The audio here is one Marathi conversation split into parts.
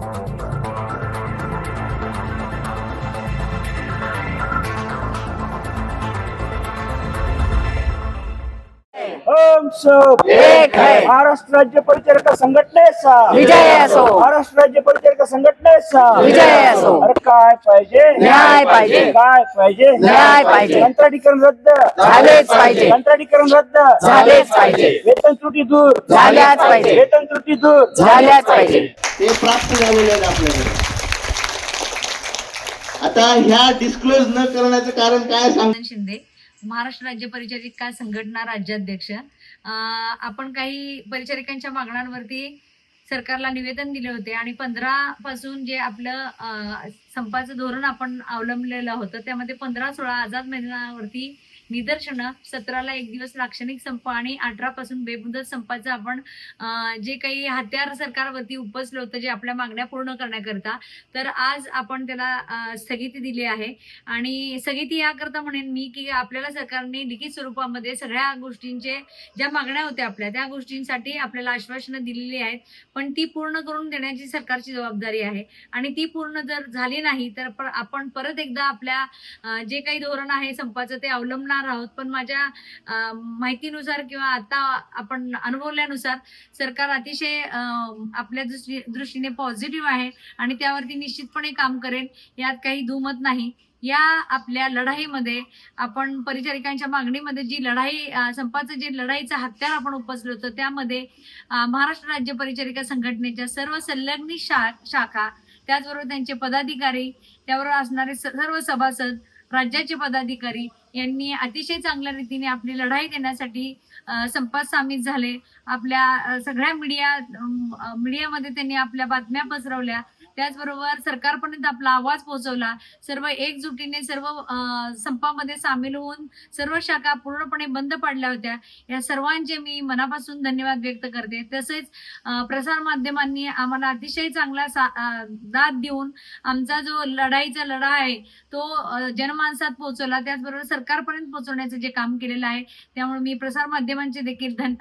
Thank. हम सब एक है. महाराष्ट्र राज्य परिचारिका संघटनेचा विजय असो. महाराष्ट्र राज्य परिचारिका संघटनेचा विजय असो. अरे काय पाहिजे न्याय पाहिजे. काय पाहिजे न्याय पाहिजे. कंत्राटीकरण रद्द झालेच पाहिजे. कंत्राटीकरण रद्द झालेच पाहिजे. वेतन त्रुटी दूर झाल्याच पाहिजे. वेतन त्रुटी दूर झाल्याच पाहिजे ते प्राप्त झालेले आहेत आपल्याकडे आता ह्या डिस्क्लोज न करण्याचं कारण काय सांग शिंदे महाराष्ट्र राज्य परिचारिका संघटना राज्याध्यक्ष आपण काही परिचारिकांच्या मागण्यांवरती सरकारला निवेदन दिले होते आणि पंधरा पासून जे आपलं संपाचं धोरण आपण अवलंबलेलं होतं त्यामध्ये पंधरा सोळा आझाद मैदानावरती निदर्शनं. सतराला एक दिवस लाक्षणिक संप आणि अठरा पासून बेमुदत संपाचं आपण जे काही हत्यार सरकारवरती उपसलं होतं जे आपल्या मागण्या पूर्ण करण्याकरता तर आज आपण त्याला स्थगिती दिली आहे. आणि स्थगिती याकरता म्हणेन मी की आपल्याला सरकारने लिखित स्वरूपामध्ये सगळ्या गोष्टींचे ज्या मागण्या होत्या आपल्या त्या गोष्टींसाठी आपल्याला आश्वासनं दिलेली आहेत. पण ती पूर्ण करून देण्याची सरकारची जबाबदारी आहे. आणि ती पूर्ण जर झाली नाही तर प- आपण परत एकदा आपल्या जे काही धोरण आहे संपाचं ते अवलंबणार आहोत. पण माझ्या माहितीनुसार किंवा आता आपण अनुभवल्यानुसार सरकार अतिशय आपल्या दृष्टी दृष्टीने पॉझिटिव्ह आहे आणि त्यावरती निश्चितपणे काम करेल. यात काही दुमत नाही. या आपल्या लढाईमध्ये आपण परिचारिकांच्या मागणीमध्ये जी लढाई संपाचं जे लढाईचं हत्यार आपण उपसलो होतं त्यामध्ये महाराष्ट्र राज्य परिचारिका संघटनेच्या सर्व संलग्न शा शाखा त्याचबरोबर त्यांचे पदाधिकारी त्याबरोबर असणारे सर्व सभासद राज्याचे पदाधिकारी यांनी अतिशय चांगल्या रीतीने आपली लढाई देण्यासाठी संपात सामील झाले. आपल्या सगळ्या मीडिया मीडियामध्ये त्यांनी आपल्या बातम्या पसरवल्या. त्याचबरोबर सरकारपर्यंत आपला आवाज पोहोचवला. सर्व एकजुटीने सर्व संपामध्ये सामील होऊन सर्व शाखा पूर्णपणे बंद पाडल्या होत्या. या सर्वांचे मी मनापासून धन्यवाद व्यक्त करते. तसेच प्रसार माध्यमांनी आम्हाला अतिशय चांगला सा- दाद देऊन आमचा जो लढाईचा लढा आहे तो जनमानसात पोहोचवला. त्याचबरोबर सरकारपर्यंत पोहोचवण्याचं जे काम केलेलं आहे त्यामुळे मी प्रसार माध्यमांचे देखील धन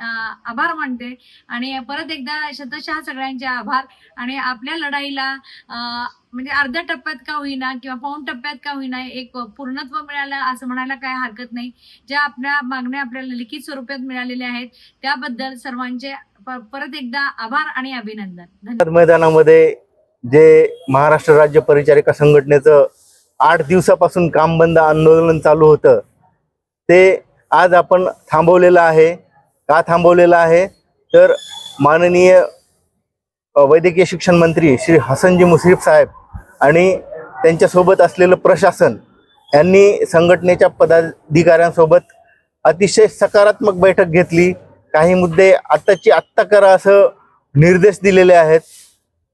आभार मानते. आणि परत एकदा शतशः सगळ्यांचे आभार. आणि आपल्या लढाईला म्हणजे अर्ध्या टप्प्यात का होईना किंवा पाऊन टप्प्यात का होईना एक पूर्णत्व मिळालं असं म्हणायला काय हरकत नाही. ज्या आपल्या मागण्या आपल्याला लिखित स्वरूपात मिळालेल्या आहेत त्याबद्दल सर्वांचे परत एकदा आभार आणि अभिनंदन. मैदानामध्ये जे महाराष्ट्र राज्य परिचारिका संघटनेचं आठ दिवसापासून काम बंद आंदोलन चालू होतं ते आज आपण थांबवलेलं आहे. का थांबवलेलं आहे? तर माननीय वैद्यकीय शिक्षण मंत्री श्री हसनजी मुश्रीफ साहेब आणि त्यांच्यासोबत असलेलं प्रशासन यांनी संघटनेच्या पदाधिकाऱ्यांसोबत अतिशय सकारात्मक बैठक घेतली. काही मुद्दे आत्ताची आत्ता करा असं निर्देश दिलेले आहेत.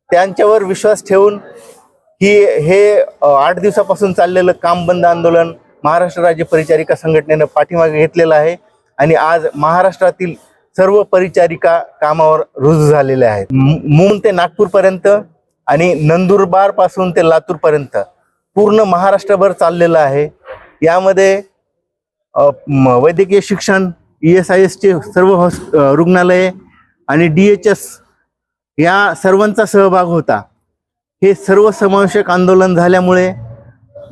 त्यांच्यावर विश्वास ठेवून की हे आठ दिवसापासून चाललेलं काम बंद आंदोलन महाराष्ट्र राज्य परिचारिका संघटनेनं पाठीमागे घेतलेलं आहे. आणि आज महाराष्ट्रातील सर्व परिचारिका कामावर रुजू झालेल्या आहेत. मु- मुंबई ते नागपूरपर्यंत आणि नंदुरबारपासून ते लातूरपर्यंत पूर्ण महाराष्ट्रभर चाललेलं आहे. यामध्ये वैद्यकीय शिक्षण ई एस आय एसचे सर्व हॉस् रुग्णालये आणि डी एच एस या सर्वांचा सहभाग होता. हे सर्व समावेशक आंदोलन झाल्यामुळे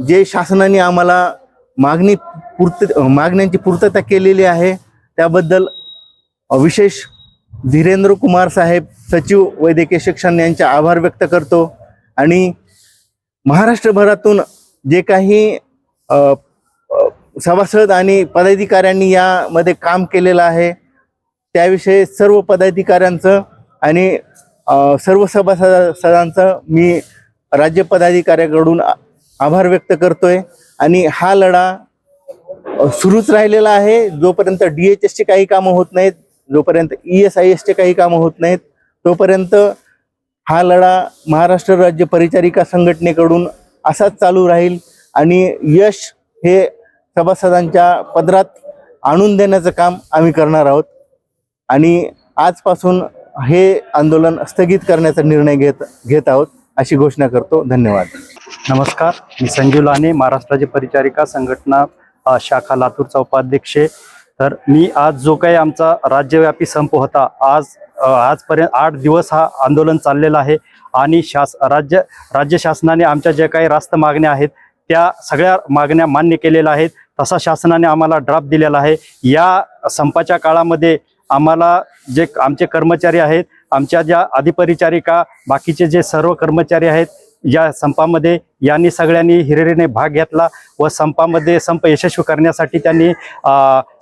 जे शासनाने आम्हाला मागणी पूर्त मागण्यांची पूर्तता केलेली आहे त्याबद्दल विशेष धीरेंद्र कुमार साहेब सचिव वैद्यकीय शिक्षण यांचे आभार व्यक्त करतो. आणि महाराष्ट्रभरातून जे काही सभासद आणि पदाधिकाऱ्यांनी यामध्ये काम केलेलं आहे त्याविषयी सर्व पदाधिकाऱ्यांचं आणि सर्व सभासद सदांचं मी राज्य पदाधिकाऱ्याकडून आभार व्यक्त करतोय. आणि हा लढा सुरूच राहिलेला आहे. जोपर्यंत डी एच एसची काही कामं होत नाहीत जोपर्यंत ई एस आय एसचे काही कामं होत नाहीत तोपर्यंत हा लढा महाराष्ट्र राज्य परिचारिका संघटनेकडून असाच चालू राहील आणि यश हे सभासदांच्या पदरात आणून देण्याचं काम आम्ही करणार आहोत. आणि आजपासून हे आंदोलन स्थगित करण्याचा निर्णय घेत घेत आहोत अशी घोषणा करतो. धन्यवाद. नमस्कार. मी संजीव लाने महाराष्ट्राची परिचारिका संघटना शाखा लातूरचा उपाध्यक्ष आहे. तर मी आज जो काही आमचा राज्यव्यापी संप होता आज आजपर्यंत आठ दिवस हा आंदोलन चाललेला आहे आणि शास राज्य राज्य शासनाने आमच्या ज्या काही रास्त मागण्या आहेत त्या सगळ्या मागण्या मान्य केलेल्या आहेत. तसा शासनाने आम्हाला ड्राफ्ट दिलेला आहे. या संपाच्या काळामध्ये आम्हाला जे आमचे कर्मचारी आहेत आमच्या ज्या अधिपरिचारिका बाकीचे जे सर्व कर्मचारी आहेत या संपामध्ये यांनी सगळ्यांनी हिरिरीने भाग घेतला व संपामध्ये संप यशस्वी करण्यासाठी त्यांनी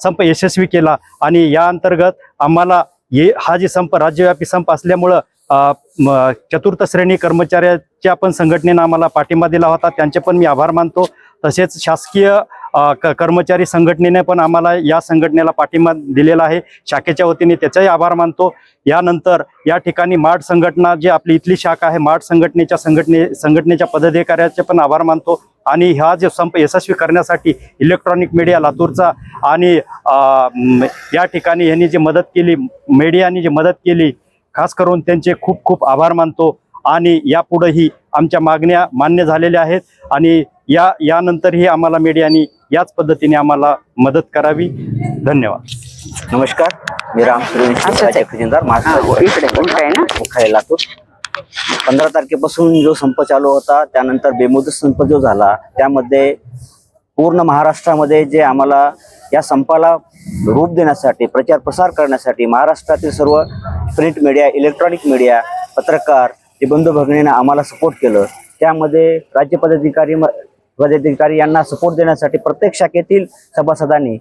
संप यशस्वी केला. आणि या अंतर्गत आम्हाला ये हा जे संप राज्यव्यापी संप असल्यामुळं म, चतुर्थ श्रेणी कर्मचाऱ्याच्या पण संघटनेनं आम्हाला पाठिंबा दिला होता. त्यांचे पण मी आभार मानतो. तसेच शासकीय कर्मचारी संघटनेने पण आम्हाला या संघटनेला पाठिंबा दिलेला आहे. शाखेच्या वतीने त्याचाही आभार मानतो. यानंतर या ठिकाणी माठ संघटना जी आपली इथली शाखा आहे माठ संघटनेच्या संघटने संघटनेच्या पदाधिकाऱ्याचे पण आभार मानतो. आणि हा जो संप यशस्वी करण्यासाठी इलेक्ट्रॉनिक मीडिया लातूरचा आणि या ठिकाणी यांनी जी मदत केली मीडियाने जी मदत केली खास करून त्यांचे खूप खूप आभार मानतो. आणि यापुढेही आमच्या मागण्या मान्य झालेल्या आहेत. आणि या यानंतरही आम्हाला मीडियाने याच पद्धतीने आम्हाला मदत करावी. धन्यवाद. नमस्कार. मी राम. सुरेश खजिनदार. मुख्यालय लातूर. पंधरा तारखेपासून जो संप चालू होता त्यानंतर बेमुदत संप जो झाला त्यामध्ये पूर्ण महाराष्ट्रामध्ये जे आम्हाला या संपाला रूप देण्यासाठी प्रचार प्रसार करण्यासाठी महाराष्ट्रातील सर्व प्रिंट मीडिया इलेक्ट्रॉनिक मीडिया पत्रकार हे बंधू भगिनीनं आम्हाला सपोर्ट केलं. त्यामध्ये राज्य पदाधिकारी म- पदाधिकारी यांना सपोर्ट देण्यासाठी प्रत्येक शाखेतील सभासदांनी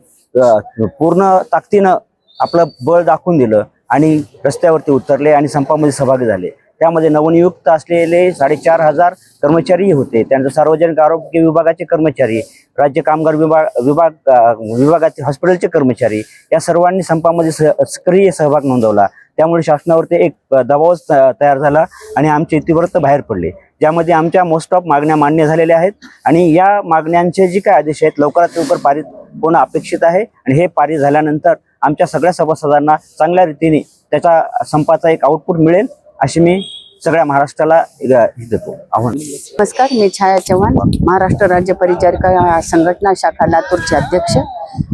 पूर्ण ताकदीनं आपलं बळ दाखवून दिलं आणि रस्त्यावरती उतरले आणि संपामध्ये सहभागी झाले. त्यामध्ये नवनियुक्त असलेले साडेचार हजार कर्मचारीही होते. त्यांचं सार्वजनिक आरोग्य विभागाचे कर्मचारी राज्य कामगार विभाग विभाग विभागातील विभागाचे हॉस्पिटलचे कर्मचारी या सर्वांनी संपामध्ये सह सक्रिय सहभाग नोंदवला. त्यामुळे शासनावरती एक दबाव दबावच तयार झाला आणि आमचे इतिवृत्त बाहेर पडले. ज्यामध्ये आमच्या मोस्ट ऑफ मागण्या मान्य झालेल्या आहेत. आणि या मागण्यांचे जे काय आदेश आहेत लवकरात लवकर पारित होणं अपेक्षित आहे. आणि हे पारित झाल्यानंतर आमच्या सगळ्या सभासदांना चांगल्या रीतीने त्याचा संपाचा एक आउटपुट मिळेल अशी मी सगळ्या महाराष्ट्राला देतो आव्हान नमस्कार मी छाया चव्हाण महाराष्ट्र राज्य परिचारिका संघटना शाखा लातूरचे अध्यक्ष.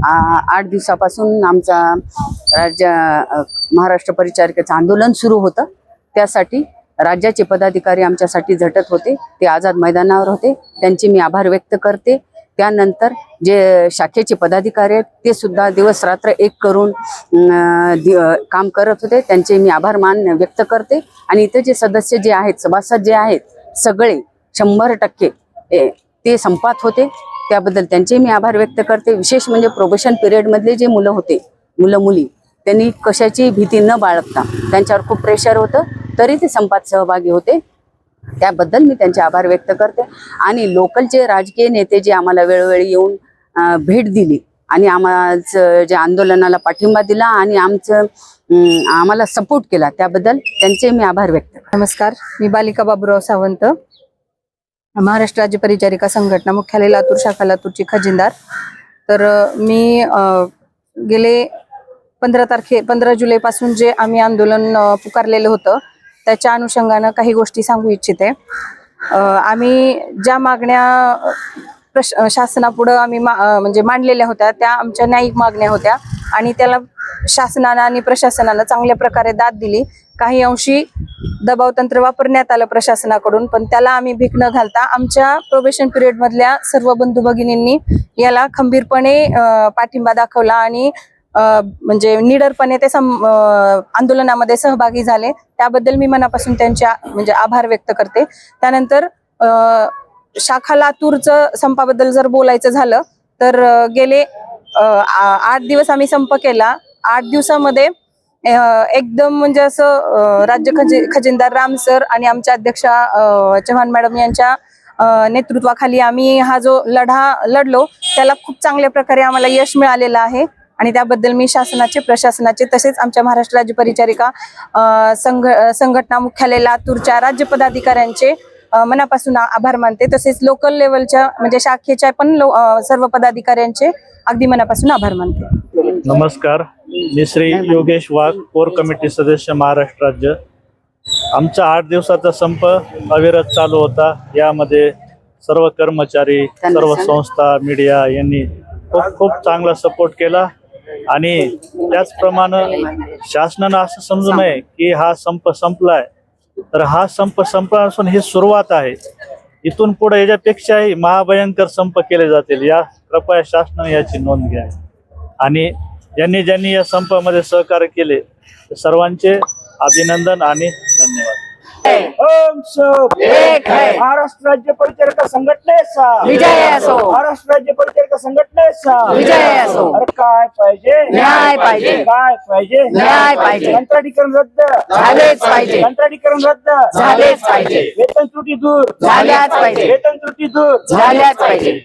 आठ दिवसापासून आमचा राज्य महाराष्ट्र परिचारिकेचं आंदोलन सुरू होतं. त्यासाठी राज्याचे पदाधिकारी आमच्यासाठी झटत होते. ते आझाद मैदानावर होते. त्यांचे मी आभार व्यक्त करते. त्यानंतर जे शाखेचे पदाधिकारी आहेत ते सुद्धा दिवस रात्र एक करून दि- काम करत होते. त्यांचे मी आभार मान व्यक्त करते. आणि इथे जे सदस्य जे आहेत सभासद जे आहेत सगळे शंभर टक्के ते संपात होते. त्याबद्दल त्यांचे मी आभार व्यक्त करते. विशेष म्हणजे प्रोबेशन पिरियडमधले जे मुलं होते मुलं मुली त्यांनी कशाची भीती न बाळगता त्यांच्यावर खूप प्रेशर होतं तरी ते संपात सहभागी होते. त्याबद्दल मी त्यांचे आभार व्यक्त करते. आणि लोकलचे राजकीय नेते जे आम्हाला वेळोवेळी येऊन भेट दिली आणि आम्हाला जे आंदोलनाला पाठिंबा दिला आणि आमचं आम्हाला सपोर्ट केला त्याबद्दल त्यांचे मी आभार व्यक्त नमस्कार. मी बालिका बाबुराव सावंत महाराष्ट्र राज्य परिचारिका संघटना मुख्यालय लातूर शाखा लातूरची खजिनदार. तर मी गेले पंधरा तारखे पंधरा जुलैपासून जे आम्ही आंदोलन पुकारलेलं होतं त्याच्या अनुषंगानं काही गोष्टी सांगू इच्छिते. आम्ही ज्या मागण्या प्रश शासनापुढं आम्ही मा म्हणजे मांडलेल्या होत्या त्या आमच्या न्यायिक मागण्या होत्या आणि त्याला शासनानं आणि प्रशासनानं चांगल्या प्रकारे दाद दिली. काही अंशी दबाव तंत्र वापरण्यात आलं प्रशासनाकडून पण त्याला आम्ही भीक न घालता आमच्या प्रोबेशन पिरियडमधल्या सर्व बंधू भगिनींनी याला खंबीरपणे पाठिंबा दाखवला आणि म्हणजे निडरपणे ते सम- आंदोलनामध्ये सहभागी झाले. त्याबद्दल मी मनापासून त्यांचे म्हणजे आभार व्यक्त करते. त्यानंतर शाखा लातूरचं संपाबद्दल जर बोलायचं झालं तर गेले आ- आठ दिवस आम्ही संप केला. आठ दिवसामध्ये एकदम म्हणजे असं राज्य खजे खजिनदार राम सर आणि आमच्या अध्यक्षा चव्हाण मॅडम यांच्या नेतृत्वाखाली आम्ही हा जो लढा लढलो त्याला खूप चांगल्या प्रकारे आम्हाला यश मिळालेलं आहे. आणि त्याबद्दल मी शासनाचे प्रशासनाचे तसेच आमच्या महाराष्ट्र राज्य परिचारिका संघ संघटना मुख्यालय लातूरच्या राज्य पदाधिकाऱ्यांचे मनापासून आभार मानते. तसेच लोकल लेवलच्या म्हणजे शाखेच्या पण सर्व पदाधिकाऱ्यांचे अगदी मनापासून आभार मानते. नमस्कार. मी श्री योगेश वाघ कोर कमिटी सदस्य महाराष्ट्र राज्य. आमचा आठ दिवसाचा संप अविरत चालू होता. यामध्ये सर्व कर्मचारी सर्व. संस्था मीडिया यांनी खूप खूप चांगला सपोर्ट केला. आणि त्याचप्रमाणे शासनानं असं समजू नये की हा संप संपलाय. तर हा संप संपला असून ही सुरुवात आहे. इथून पुढे याच्यापेक्षाही महाभयंकर संप केले जातील. या कृपया शासनाने याची नोंद घ्या. आणि ज्यांनी ज्यांनी या संपामध्ये सहकार्य केले सर्वांचे अभिनंदन आणि ओम सब महाराष्ट्र राज्य परिचारिका संघटनेचा विजय असो. महाराष्ट्र राज्य परिचारिका संघटनेचा विजय असो. अरे काय पाहिजे न्याय पाहिजे. काय पाहिजे न्याय पाहिजे. कंत्राटीकरण रद्द झालेच पाहिजे. कंत्राटीकरण रद्द झालेच पाहिजे. वेतन त्रुटी दूर झाल्याच पाहिजे. वेतन त्रुटी दूर झाल्याच पाहिजे